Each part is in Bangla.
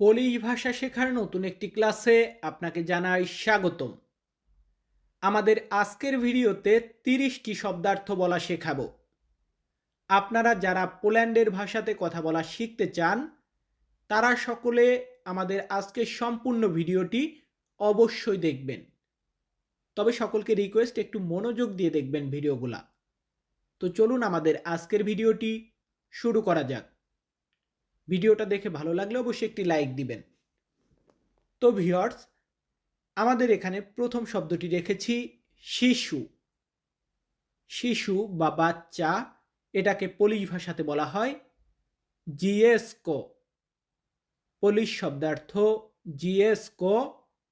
পোলিশ ভাষা শেখার নতুন একটি ক্লাসে আপনাকে জানাই স্বাগতম। আমাদের আজকের ভিডিওতে তিরিশটি শব্দার্থ বলা শেখাবো। আপনারা যারা পোল্যান্ডের ভাষাতে কথা বলা শিখতে চান, তারা সকলে আমাদের আজকের সম্পূর্ণ ভিডিওটি অবশ্যই দেখবেন। তবে সকলকে রিকোয়েস্ট একটু মনোযোগ দিয়ে দেখবেন ভিডিওগুলা। তো চলুন আমাদের আজকের ভিডিওটি শুরু করা যাক। ভিডিওটা দেখে ভালো লাগলে অবশ্যই একটি লাইক দিবেন। তো ভিওর্স আমাদের এখানে প্রথম শব্দটি রেখেছি, শিশু। শিশু বা বাচ্চা, এটাকে পোলিশ ভাষাতে বলা হয়, জিএসকো। পোলিশ শব্দার্থ জিএসকো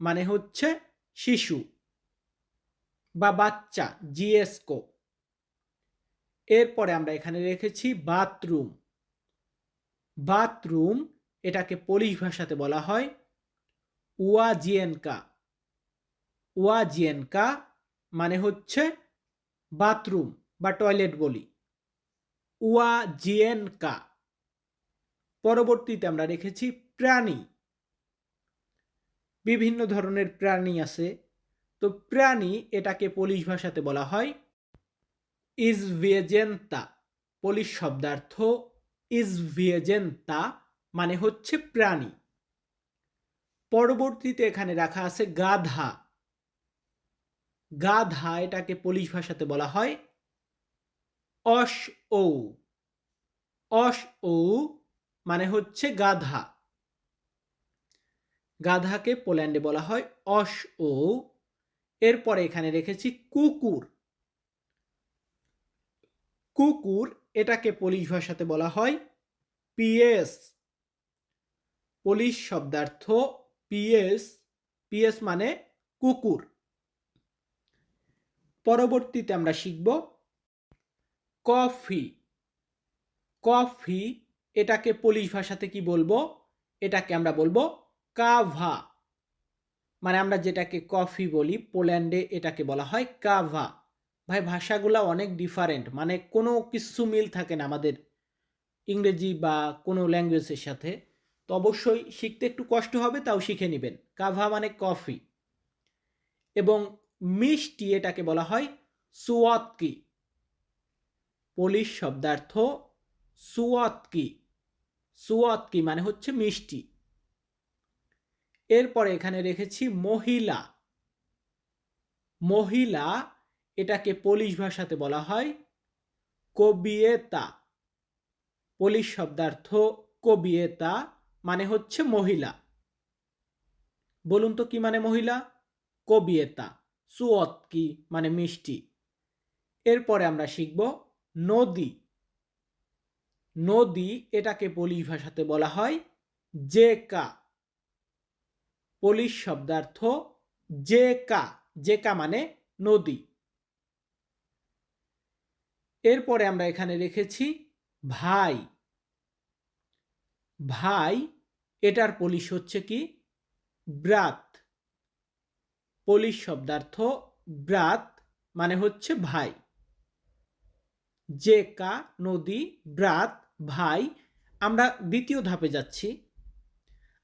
মানে হচ্ছে শিশু বা বাচ্চা, জিএসকো। এরপরে আমরা এখানে রেখেছি বাথরুম বাথরুম এটাকে পোলিশ ভাষাতে বলা হয়। ওয়াজিয়েনকা ওয়াজিয়েনকা মানে হচ্ছে বাথরুম বা টয়লেট বলি। ওয়াজিয়েনকা পরবর্তীতে আমরা রেখেছি প্রাণী। বিভিন্ন ধরনের প্রাণী আছে। তো প্রাণী এটাকে পোলিশ ভাষাতে বলা হয়। ইজভিয়েজেন্তা পোলিশ শব্দার্থ ইজভিয়েজেন্তা মানে হচ্ছে প্রাণী। পরবর্তীতে এখানে রাখা আছে গাধা। গাধা এটাকে পোলিশ ভাষাতে বলা হয় অস ও অস ও মানে হচ্ছে গাধা। গাধাকে পোল্যান্ডে বলা হয় অস ও এরপরে এখানে রেখেছি কুকুর। কুকুর এটাকে পোলিশ ভাষাতে বলা হয় পিএস পোলিশ শব্দার্থ পিএস পিএস মানে কুকুর। পরবর্তীতে আমরা শিখব কফি। কফি এটাকে পোলিশ ভাষাতে কি বলব? এটাকে আমরা বলব কাভা। মানে আমরা যেটাকে কফি বলি পোল্যান্ডে এটাকে বলা হয় কাভা। ভাই, ভাষাগুলো অনেক ডিফারেন্ট মানে কোনো কিছু মিল থাকে না আমাদের ইংরেজি বা কোনো ল্যাঙ্গুয়েজের সাথে। তো অবশ্যই শিখতে একটু কষ্ট হবে, তাও শিখে নেবেন। কাভা মানে কফি এবং মিষ্টি এটাকে বলা হয় সুয়াতকি পোলিশ শব্দার্থ সুয়াতকি সুয়াতকি মানে হচ্ছে মিষ্টি। এরপরে এখানে রেখেছি মহিলা। মহিলা এটাকে পোলিশ ভাষাতে বলা হয় কবিয়েতা পোলিশ শব্দার্থ কবিয়েতা মানে হচ্ছে মহিলা। বলুন তো কি মানে মহিলা? কবিয়েতা সুয়ত কি মানে মিষ্টি। এরপরে আমরা শিখব নদী নদী এটাকে পোলিশ ভাষাতে বলা হয় জেকা পোলিশ শব্দার্থ জেকা জেকা মানে নদী। এরপরে আমরা এখানে রেখেছি ভাই। ভাই, এটার পলিশ হচ্ছে কি? ব্রাত। পলিশ শব্দার্থ ব্রাত মানে হচ্ছে ভাই। জেকা, নদী, ব্রাত, ভাই। আমরা দ্বিতীয় ধাপে যাচ্ছি।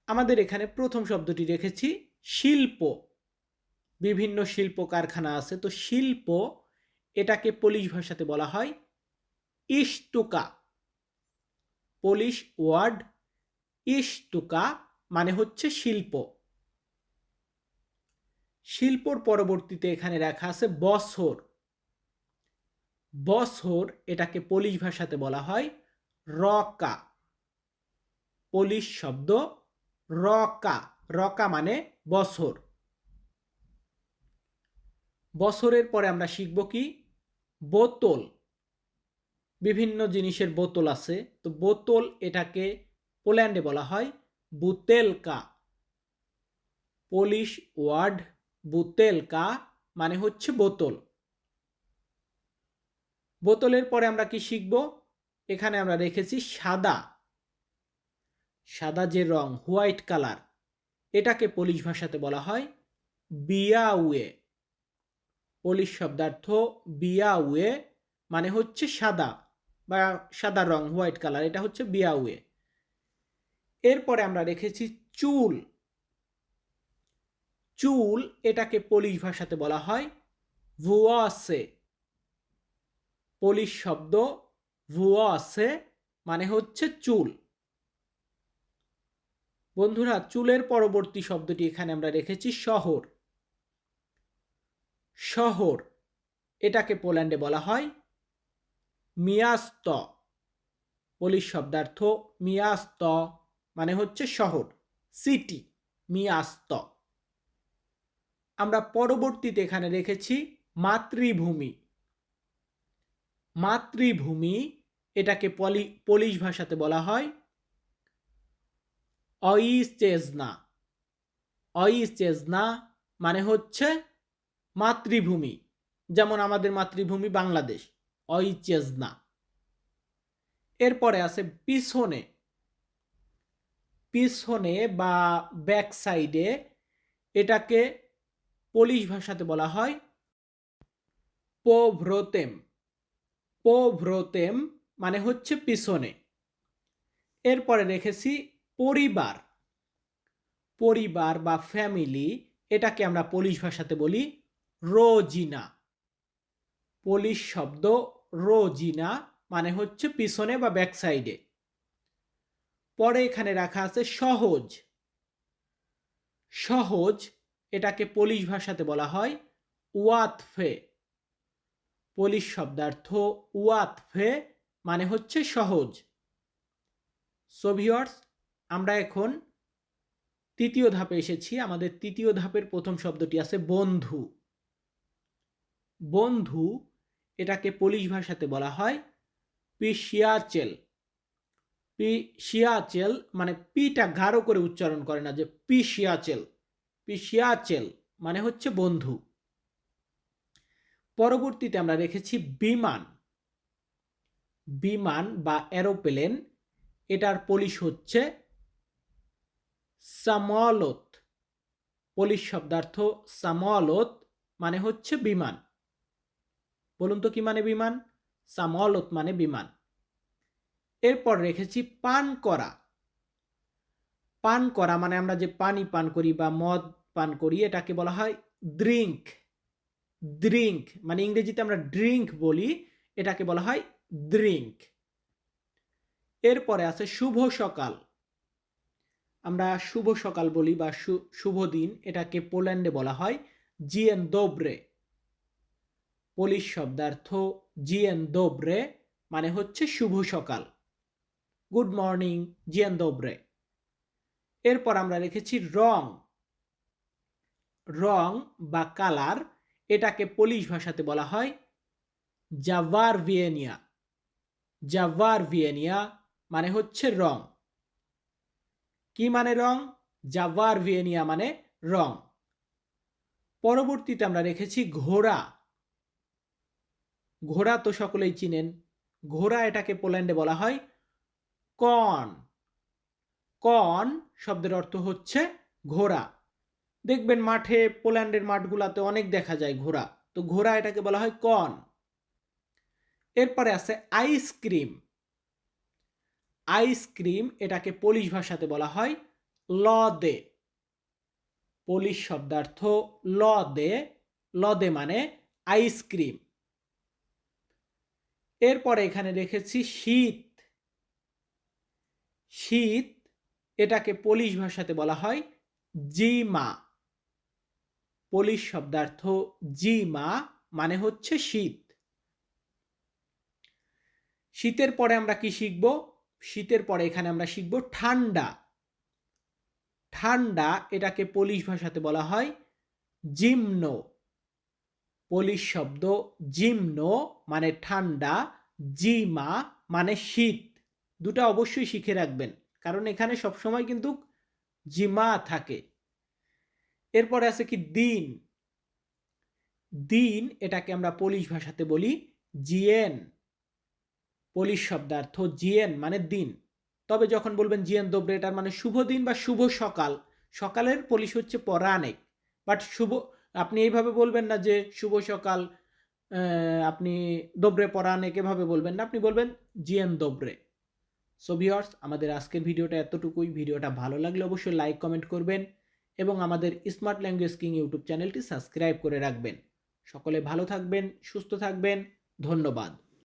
আমাদের এখানে প্রথম শব্দটি রেখেছি শিল্প। বিভিন্ন শিল্প কারখানা আছে, তো শিল্প এটাকে পোলিশ ভাষাতে বলা হয় ইস্তুকা পোলিশ ওয়ার্ড ইস্তুকা মানে হচ্ছে শিল্প। শিল্পর পরবর্তীতে এখানে রাখা আছে বছর। বছর এটাকে পোলিশ ভাষাতে বলা হয় রকা। পোলিশ শব্দ রকা। রকা মানে বছর। বছরের পরে আমরা শিখব কি? বোতল, বিভিন্ন জিনিসের বোতল আছে। তো বোতল এটাকে পোল্যান্ডে বলা হয় বুতেলকা। পোলিশ ওয়ার্ড বুতেলকা মানে হচ্ছে বোতল। বোতলের পরে আমরা কি শিখব? এখানে আমরা রেখেছি সাদা। সাদা যে রং, হোয়াইট কালার, এটাকে পোলিশ ভাষাতে বলা হয় বিয়াউয়ে। পোলিশ শব্দার্থ বিয়াউয়ে মানে হচ্ছে সাদা বা সাদা রং, হোয়াইট কালার, এটা হচ্ছে বিয়াউয়ে। এরপরে আমরা রেখেছি চুল। চুল এটাকে পোলিশ ভাষাতে বলা হয় ভুয়াসে। পোলিশ শব্দ ভুয়াসে মানে হচ্ছে চুল। বন্ধুরা, চুলের পরবর্তী শব্দটি এখানে আমরা রেখেছি শহর। শহর, এটাকে পোল্যান্ডে বলা হয় মিয়াস্ত। পোলিশ শব্দার্থ মিয়াস্ত মানে হচ্ছে শহর সিটি মিয়াস্ত। আমরা পরবর্তীতে এখানে রেখেছি মাতৃভূমি। মাতৃভূমি এটাকে পলি, পোলিশ ভাষাতে বলা হয় অইচেজনা অইচেজনা মানে হচ্ছে মাতৃভূমি, যেমন আমাদের মাতৃভূমি বাংলাদেশ, অইচেজনা। এরপরে আছে পিছনে। পিছনে বা ব্যাক সাইডে এটাকে পোলিশ ভাষাতে বলা হয় পোভ্রোতেম। পোভ্রোতেম মানে হচ্ছে পিছনে। এরপরে রেখেছি পরিবার। পরিবার বা ফ্যামিলি এটাকে আমরা পোলিশ ভাষাতে বলি রোজিনা। পোলিশ শব্দ রোজিনা মানে হচ্ছে পিছনে বা ব্যাক সাইডে পরে এখানে রাখা আছে সহজ। সহজ এটাকে পোলিশ ভাষাতে বলা হয় ওয়াতফে। পোলিশ শব্দার্থ ওয়াতফে মানে হচ্ছে সহজ। সোভিয়র্স আমরা এখন তৃতীয় ধাপে এসেছি। আমাদের তৃতীয় ধাপের প্রথম শব্দটি আছে বন্ধু। বন্ধু এটাকে পোলিশ ভাষাতে বলা হয় পিশিয়াচেল। পিশিয়াচেল মানে পিটা গাঢ় করে উচ্চারণ করে না, যে পিশিয়াচেল। পিশিয়াচেল মানে হচ্ছে বন্ধু। পরবর্তীতে আমরা রেখেছি বিমান। বিমান বা এরোপ্লেন এটার পলিশ হচ্ছে সামলত পলিশ শব্দার্থ সামলত মানে হচ্ছে বিমান। বলুন তো কি মানে বিমান? সামলত মানে বিমান। এরপর রেখেছি পান করা। পান করা মানে আমরা যে পানি পান করি বা মদ পান করি, এটাকে বলা হয় ড্রিঙ্ক ড্রিঙ্ক মানে ইংরেজিতে আমরা ড্রিঙ্ক বলি, এটাকে বলা হয় ড্রিঙ্ক এরপরে আছে শুভ সকাল। আমরা শুভ সকাল বলি বা শুভ দিন, এটাকে পোল্যান্ডে বলা হয় জিএন দোব্রে পোলিশ শব্দার্থ জিএন দোব্রে মানে হচ্ছে শুভ সকাল। গুড মর্নিং জিএন দোব্রে এরপর আমরা রেখেছি রং। রং বা কালার এটাকে পোলিশ ভাষাতে বলা হয় জাভার ভিয়েনিয়া জাভার ভিয়েনিয়া মানে হচ্ছে রং। কি মানে রং? জাভার ভিয়েনিয়া মানে রং। পরবর্তীতে আমরা রেখেছি ঘোড়া। ঘোড়া তো সকলেই চিনেন। ঘোড়া এটাকে পোল্যান্ডে বলা হয় কন কন শব্দের অর্থ হচ্ছে ঘোড়া। দেখবেন মাঠে, পোল্যান্ডের মাঠগুলাতে অনেক দেখা যায় ঘোড়া। তো ঘোড়া এটাকে বলা হয় কন এরপরে আছে আইসক্রিম আইসক্রিম এটাকে পোলিশ ভাষাতে বলা হয় ল দে পোলিশ শব্দার্থ ল দে মানে আইসক্রিম এরপরে এখানে রেখেছি শীত। শীত এটাকে পোলিশ ভাষাতে বলা হয় জিমা। পোলিশ শব্দার্থ জিমা মানে হচ্ছে শীত। শীতের পরে আমরা কি শিখব? শীতের পরে এখানে আমরা শিখব ঠান্ডা। ঠান্ডা এটাকে পোলিশ ভাষাতে বলা হয় জিমনো। পোলিশ শব্দ জিমনো মানে ঠান্ডা, জিমা মানে শীত। দুটা অবশ্যই শিখে রাখবেন, কারণ এখানে সবসময় কিন্তু জিমা থাকে। এরপরে আছে কি দিন। দিন এটাকে আমরা পোলিশ ভাষাতে বলি জিএন পোলিশ শব্দার্থ জিএন মানে দিন। তবে যখন বলবেন জিএন দোবরে, এটার মানে শুভ দিন বা শুভ সকাল। সকালের পলিশ হচ্ছে পরাণিক বাট শুভ আপনি এইভাবে বলবেন না যে শুভ সকাল আপনি দোবরে পড়ান, একেভাবে বলবেন না। আপনি বলবেন জিএন দোবরে। সো ভিওর্স আমাদের আজকের ভিডিওটা এতটুকুই। ভিডিওটা ভালো লাগলে অবশ্যই লাইক কমেন্ট করবেন এবং আমাদের স্মার্ট ল্যাঙ্গুয়েজ কিং ইউটিউব চ্যানেলটি সাবস্ক্রাইব করে রাখবেন। সকলে ভালো থাকবেন, সুস্থ থাকবেন। ধন্যবাদ।